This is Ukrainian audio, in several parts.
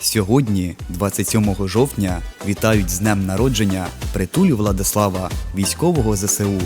Сьогодні, 27 жовтня, вітають з днем народження притулю Владислава, військового ЗСУ.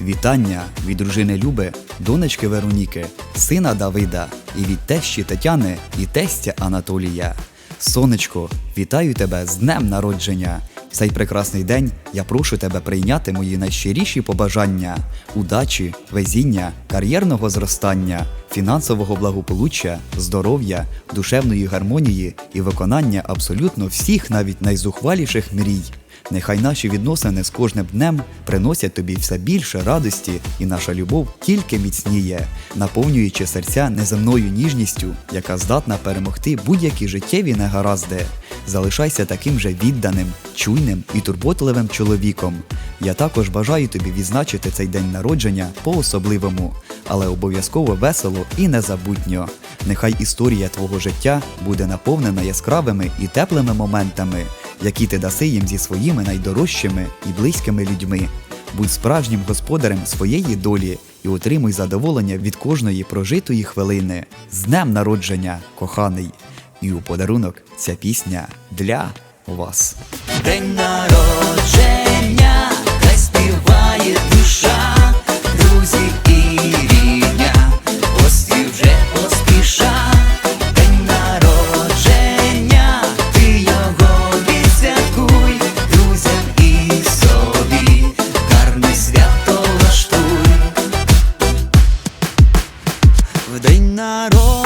Вітання від дружини Люби, донечки Вероніки, сина Давида і від тещі Тетяни і тестя Анатолія. Сонечко, вітаю тебе з днем народження. Цей прекрасний день я прошу тебе прийняти мої найщиріші побажання, удачі, везіння, кар'єрного зростання, фінансового благополуччя, здоров'я, душевної гармонії і виконання абсолютно всіх навіть найзухваліших мрій. Нехай наші відносини з кожним днем приносять тобі все більше радості, і наша любов тільки міцніє, наповнюючи серця неземною ніжністю, яка здатна перемогти будь-які життєві негаразди. Залишайся таким же відданим, чуйним і турботливим чоловіком. Я також бажаю тобі відзначити цей день народження по-особливому, але обов'язково весело і незабутньо. Нехай історія твого життя буде наповнена яскравими і теплими моментами, які ти даси їм зі своїми найдорожчими і близькими людьми. Будь справжнім господарем своєї долі і отримуй задоволення від кожної прожитої хвилини. З днем народження, коханий! І у подарунок ця пісня для вас. День народження, хай співає душа, друзі і рідня, гості вже поспіша. День народження, ти його відсвяткуй, друзям і собі, гарне свято влаштуй. В день народження